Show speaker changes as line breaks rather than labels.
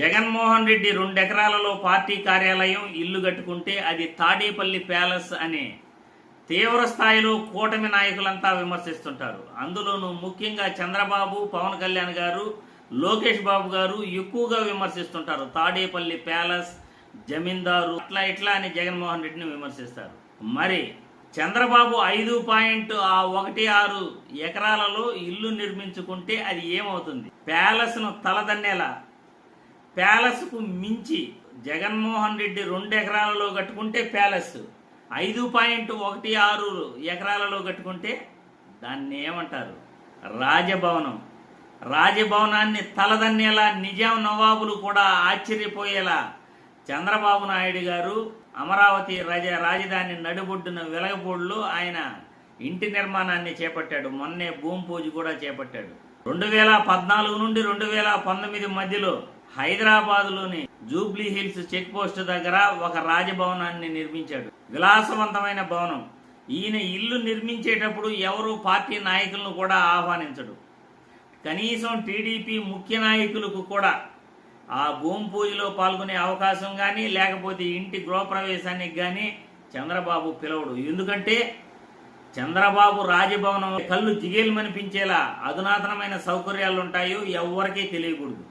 Jaganmohan Reddy రెండెకరాలలో party కార్యాలయం ఇల్లు కట్టుకుంటే అది తాడేపల్లి ప్యాలెస్ అనే తీవ్ర స్థాయిలో కూటమి నాయకులంతా విమర్శిస్తుంటారు. అందులోనూ ముఖ్యంగా చంద్రబాబు పవన్ కళ్యాణ్ గారు లోకేష్ బాబు గారు ఎక్కువగా విమర్శిస్తుంటారు. తాడేపల్లి ప్యాలెస్ జమీందారు అట్లా ఇట్లా అని జగన్మోహన్ రెడ్డిని విమర్శిస్తారు. మరి చంద్రబాబు ఐదు పాయింట్ ఆ ఒకటి ఆరు ఎకరాలలో ఇల్లు నిర్మించుకుంటే అది ఏమవుతుంది? ప్యాలెస్ను తలదన్నేలా ప్యాలెస్కు మించి జగన్మోహన్ రెడ్డి రెండు ఎకరాలలో కట్టుకుంటే ప్యాలెస్ ఐదు పాయింట్ ఒకటి ఆరు ఎకరాలలో కట్టుకుంటే దాన్ని ఏమంటారు? రాజభవనం. రాజభవనాన్ని తలదన్నేలా నిజాం నవాబులు కూడా ఆశ్చర్యపోయేలా చంద్రబాబు నాయుడు గారు అమరావతి రాజ రాజధాని నడిబొడ్డున వెలగపూడిలో ఆయన ఇంటి నిర్మాణాన్ని చేపట్టాడు. మొన్నే భూమి పూజ కూడా చేపట్టాడు. రెండు వేల పద్నాలుగు నుండి రెండు వేల పంతొమ్మిది మధ్యలో హైదరాబాద్లోని జూబ్లీ హిల్స్ చెక్ పోస్ట్ దగ్గర ఒక రాజభవనాన్ని నిర్మించాడు. విలాసవంతమైన భవనం. ఈయన ఇల్లు నిర్మించేటప్పుడు ఎవరు పార్టీ నాయకులను కూడా ఆహ్వానించడు. కనీసం టీడీపీ ముఖ్య నాయకులకు కూడా ఆ భూమి పూజలో పాల్గొనే అవకాశం కానీ లేకపోతే ఇంటి గృహప్రవేశానికి కానీ చంద్రబాబు పిలవడు. ఎందుకంటే చంద్రబాబు రాజభవనం కళ్ళు జిగేలు మనిపించేలా అధునాతనమైన సౌకర్యాలు ఉంటాయో ఎవ్వరికీ తెలియకూడదు.